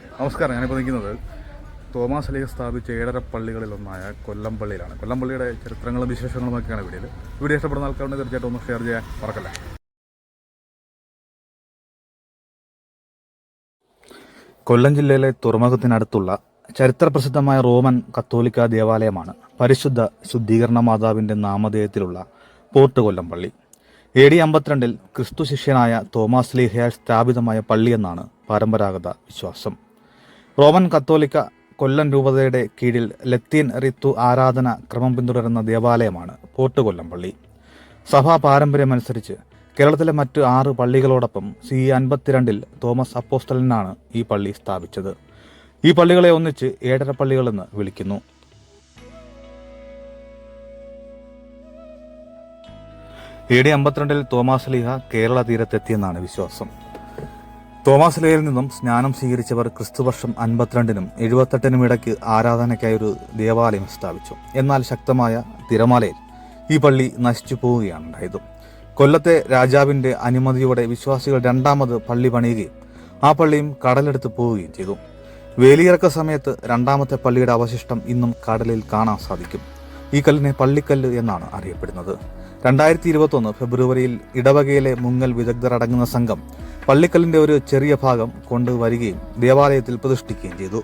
നമസ്കാരം ഞാനിപ്പോൾ നിൽക്കുന്നത് തോമാസ് ലീഗ് സ്ഥാപിച്ച ഏഴര പള്ളികളിലൊന്നായ കൊല്ലം പള്ളിയിലാണ് കൊല്ലം പള്ളിയുടെ ചരിത്രങ്ങളും വിശേഷങ്ങളും ഒക്കെയാണ് വീഡിയോയിൽ വീഡിയോ ഇഷ്ടപ്പെടുന്ന ആൾക്കാരുടെ തീർച്ചയായിട്ടും ഒന്ന് ഷെയർ ചെയ്യാൻ മറക്കല്ല? കൊല്ലം ജില്ലയിലെ തുറമുഖത്തിനടുത്തുള്ള ചരിത്രപ്രസിദ്ധമായ റോമൻ കത്തോലിക്ക ദേവാലയമാണ് പരിശുദ്ധ ശുദ്ധീകരണ മാതാവിന്റെ നാമധേയത്തിലുള്ള പോർട്ട് കൊല്ലം പള്ളി എ ഡി അമ്പത്തിരണ്ടിൽ ക്രിസ്തു ശിഷ്യനായ തോമാസ് ലീഹയാൽ സ്ഥാപിതമായ പള്ളിയെന്നാണ് പരമ്പരാഗത വിശ്വാസം. റോമൻ കത്തോലിക്ക കൊല്ലം രൂപതയുടെ കീഴിൽ ലത്തീൻ റിത്തു ആരാധന ക്രമം പിന്തുടരുന്ന ദേവാലയമാണ് പോർട്ട് കൊല്ലം പള്ളി. സഭാ പാരമ്പര്യമനുസരിച്ച് കേരളത്തിലെ മറ്റ് ആറ് പള്ളികളോടൊപ്പം സി അൻപത്തിരണ്ടിൽ തോമസ് അപ്പോസ്റ്റലിനാണ് ഈ പള്ളി സ്ഥാപിച്ചത്. ഈ പള്ളികളെ ഒന്നിച്ച് ഏഴര പള്ളികളെന്ന് വിളിക്കുന്നു. എ ഡി അമ്പത്തിരണ്ടിൽ തോമാസ് ലീഹ കേരള തീരത്തെത്തിയെന്നാണ് വിശ്വാസം. തോമാസ് ലേയിൽ നിന്നും സ്നാനം സ്വീകരിച്ചവർ ക്രിസ്തുവർഷം അൻപത്തിരണ്ടിനും എഴുപത്തെട്ടിനും ഇടയ്ക്ക് ആരാധനയ്ക്കായി ഒരു ദേവാലയം സ്ഥാപിച്ചു. എന്നാൽ ശക്തമായ തിരമാലയിൽ ഈ പള്ളി നശിച്ചു പോവുകയാണ് ഉണ്ടായത്. കൊല്ലത്തെ രാജാവിന്റെ അനുമതിയോടെ വിശ്വാസികൾ രണ്ടാമത് പള്ളി പണിയുകയും ആ പള്ളിയും കടലെടുത്ത് പോവുകയും ചെയ്തു. വേലിയിറക്ക സമയത്ത് രണ്ടാമത്തെ പള്ളിയുടെ അവശിഷ്ടം ഇന്നും കടലിൽ കാണാൻ സാധിക്കും. ഈ കല്ലിനെ പള്ളിക്കല്ല് എന്നാണ് അറിയപ്പെടുന്നത്. രണ്ടായിരത്തി ഇരുപത്തൊന്ന് ഫെബ്രുവരിയിൽ ഇടവകയിലെ മുങ്ങൽ വിദഗ്ധർ അടങ്ങുന്ന സംഘം പള്ളിക്കല്ലിന്റെ ഒരു ചെറിയ ഭാഗം കൊണ്ടുവരികയും ദേവാലയത്തിൽ പ്രതിഷ്ഠിക്കുകയും ചെയ്തു.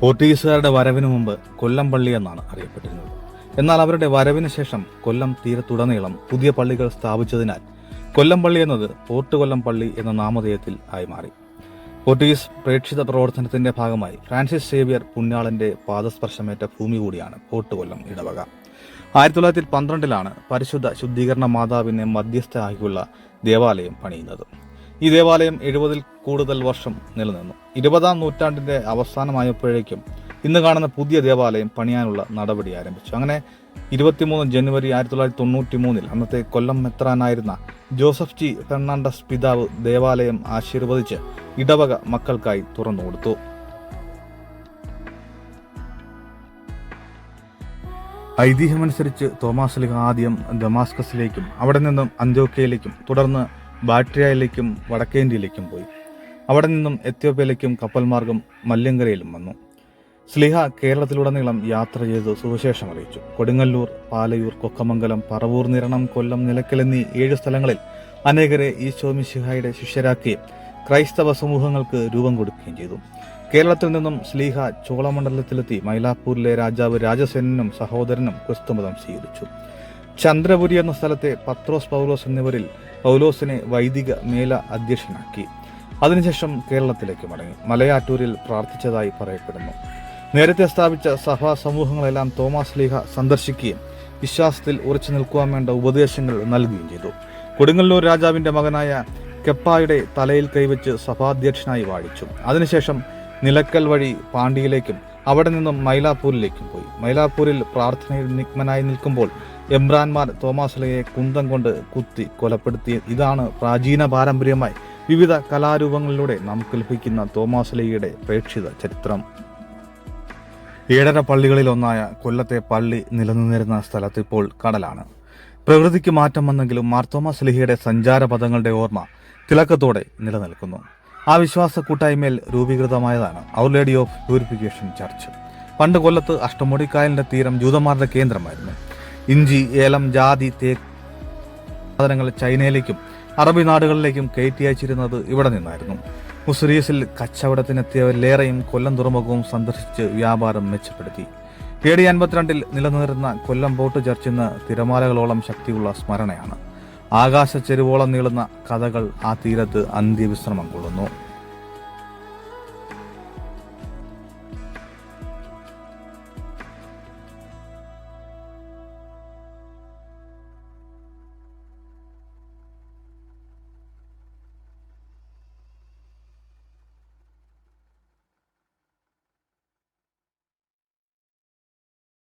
പോർട്ടുഗീസുകാരുടെ വരവിന് മുമ്പ് കൊല്ലം പള്ളി എന്നാണ് അറിയപ്പെട്ടിരുന്നത്. എന്നാൽ അവരുടെ വരവിന് ശേഷം കൊല്ലം തീരത്തുടനീളം പുതിയ പള്ളികൾ സ്ഥാപിച്ചതിനാൽ കൊല്ലം പള്ളി എന്നത് പോർട്ട് കൊല്ലം പള്ളി എന്ന നാമധേയത്തിൽ ആയി മാറി. പോർട്ടുഗീസ് പ്രേക്ഷിത പ്രവർത്തനത്തിന്റെ ഭാഗമായി ഫ്രാൻസിസ് സേവിയർ പുണ്യാളന്റെ പാദസ്പർശമേറ്റ ഭൂമി കൂടിയാണ് പോട്ടുകൊല്ലം ഇടവക. ആയിരത്തി തൊള്ളായിരത്തി പന്ത്രണ്ടിലാണ് പരിശുദ്ധ ശുദ്ധീകരണ മാതാവിനെ മധ്യസ്ഥയാക്കിയുള്ള ദേവാലയം പണിയുന്നത്. ഈ ദേവാലയം എഴുപതിൽ കൂടുതൽ വർഷം നിലനിന്നു. ഇരുപതാം നൂറ്റാണ്ടിന്റെ അവസാനമായപ്പോഴേക്കും ഇന്ന് കാണുന്ന പുതിയ ദേവാലയം പണിയാനുള്ള നടപടി ആരംഭിച്ചു. അങ്ങനെ ഇരുപത്തിമൂന്ന് ജനുവരി ആയിരത്തി തൊള്ളായിരത്തി തൊണ്ണൂറ്റി മൂന്നിൽ അന്നത്തെ കൊല്ലം മെത്രാനായിരുന്ന ജോസഫ് ജി ഫെർണാണ്ടസ് പിതാവ് ദേവാലയം ആശീർവദിച്ച് ഇടവക മക്കൾക്കായി തുറന്നുകൊടുത്തു ഐതിഹ്യമനുസരിച്ച് തോമാസ് ലിഹ ആദ്യം ദമാസ്കസിലേക്കും അവിടെ നിന്നും അന്ത്യോക്കയിലേക്കും തുടർന്ന് ബാട്രിയയിലേക്കും വടക്കേന്ത്യയിലേക്കും പോയി. അവിടെ നിന്നും എത്യോപ്യയിലേക്കും കപ്പൽ മാർഗം മല്യങ്കരയിലും വന്നു. സ്ലിഹ കേരളത്തിലുടനീളം യാത്ര ചെയ്ത് സുവിശേഷം അറിയിച്ചു. കൊടുങ്ങല്ലൂർ പാലയൂർ കൊക്കമംഗലം പറവൂർ നിരണം കൊല്ലം നിലയ്ക്കൽ എന്നീ ഏഴ് സ്ഥലങ്ങളിൽ അനേകരെ ഈശോമിശിഹായുടെ ശിഷ്യരാക്കുകയും ക്രൈസ്തവ സമൂഹങ്ങൾക്ക് രൂപം കൊടുക്കുകയും ചെയ്തു. കേരളത്തിൽ നിന്നും സ്ലീഹ ചോളമണ്ഡലത്തിലെത്തി മൈലാപ്പൂരിലെ രാജാവ് രാജസേനനും സഹോദരനും ക്രിസ്തുമതം സ്വീകരിച്ചു. ചന്ദ്രപുരി എന്ന സ്ഥലത്തെ പത്രോസ് പൗലോസ് എന്നിവരിൽ പൗലോസിനെ വൈദിക മേല അധ്യക്ഷനാക്കി. അതിനുശേഷം കേരളത്തിലേക്ക് മടങ്ങി. മലയാറ്റൂരിൽ പ്രാർത്ഥിച്ചതായി പറയപ്പെടുന്നു. നേരത്തെ സ്ഥാപിച്ച സഭാ സമൂഹങ്ങളെല്ലാം തോമസ് ലീഹ സന്ദർശിക്കുകയും വിശ്വാസത്തിൽ ഉറച്ചു നിൽക്കുവാൻ വേണ്ട ഉപദേശങ്ങൾ നൽകുകയും ചെയ്തു. കൊടുങ്ങല്ലൂർ രാജാവിന്റെ മകനായ കെപ്പായുടെ തലയിൽ കൈവച്ച് സഭാധ്യക്ഷനായി വാഴിച്ചു. അതിനുശേഷം നിലക്കൽ വഴി പാണ്ഡിയിലേക്കും അവിടെ നിന്നും മൈലാപ്പൂരിലേക്കും പോയി. മൈലാപ്പൂരിൽ പ്രാർത്ഥനയിൽ നിഗ്മനായി നിൽക്കുമ്പോൾ എംബ്രാൻമാർ ലീഹയെ കുന്തം കൊണ്ട് കുത്തി കൊലപ്പെടുത്തി ഇതാണ് പ്രാചീന പാരമ്പര്യമായി വിവിധ കലാരൂപങ്ങളിലൂടെ നമുക്ക് ലഭിക്കുന്ന ലീഹയുടെ പ്രേക്ഷിത ചരിത്രം. ഏഴര പള്ളികളിലൊന്നായ കൊല്ലത്തെ പള്ളി നിലനിന്നിരുന്ന സ്ഥലത്ത് ഇപ്പോൾ കടലാണ്. പ്രകൃതിക്ക് മാറ്റം വന്നെങ്കിലും മാർത്തോമ സ്ലിഹയുടെ സഞ്ചാരപഥങ്ങളുടെ ഓർമ്മ തിളക്കത്തോടെ നിലനിൽക്കുന്നു. ആ വിശ്വാസ കൂട്ടായ്മയിൽ രൂപീകൃതമായതാണ് Our Lady of Purification Church പണ്ട് കൊല്ലത്ത് അഷ്ടമുടിക്കായലിന്റെ തീരം ജൂതന്മാരുടെ കേന്ദ്രമായിരുന്നു. ഇഞ്ചി ഏലം ജാതി തേക്ക് സാധനങ്ങൾ ചൈനയിലേക്കും അറബി നാടുകളിലേക്കും കയറ്റി അയച്ചിരുന്നത് ഇവിടെ നിന്നായിരുന്നു. മുസ്രീസിൽ കച്ചവടത്തിനെത്തിയവരിലേറെയും കൊല്ലം തുറമുഖവും സന്ദർശിച്ച് വ്യാപാരം മെച്ചപ്പെടുത്തി. എ ഡി അൻപത്തിരണ്ടിൽ നിലനിന്നിരുന്ന കൊല്ലം ബോട്ട് ചർച്ചിന്ന് തിരമാലകളോളം ശക്തിയുള്ള സ്മരണയാണ്. ആകാശ ചെരുവോളം നീളുന്ന കഥകൾ ആ തീരത്ത് അന്ത്യവിശ്രമം കൊള്ളുന്നു.